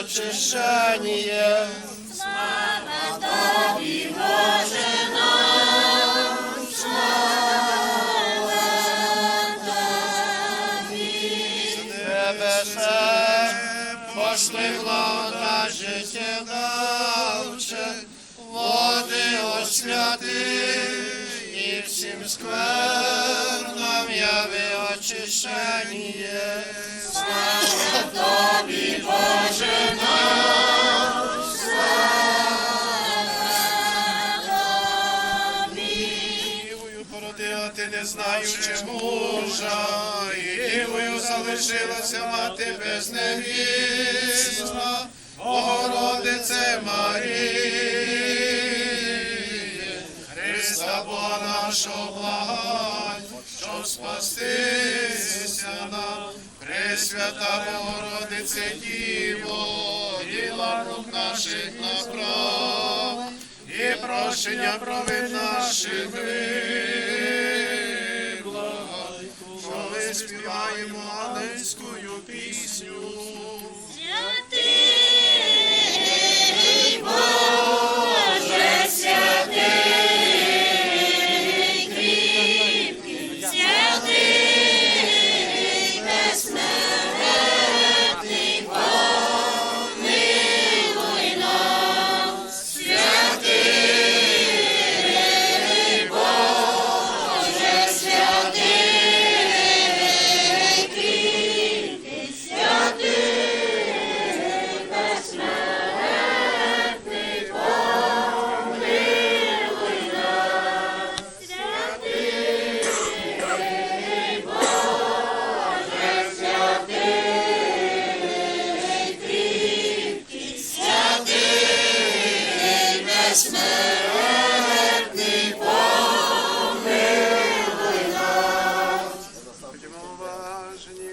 очищення. Тебе ще пошли влада життєдавче, води освяти і всім сквернам яви очищення. Дівою породила ти не знаючи мужа, і дівою залишилася мати без невісна, Богородице Маріє, Христа Бога нашого благань, щоб спастися нам, Пресвята Богородице Діво, діла рук наших направ, і прощення провин наших співаємо ангельською пісню. Będziemy uważnie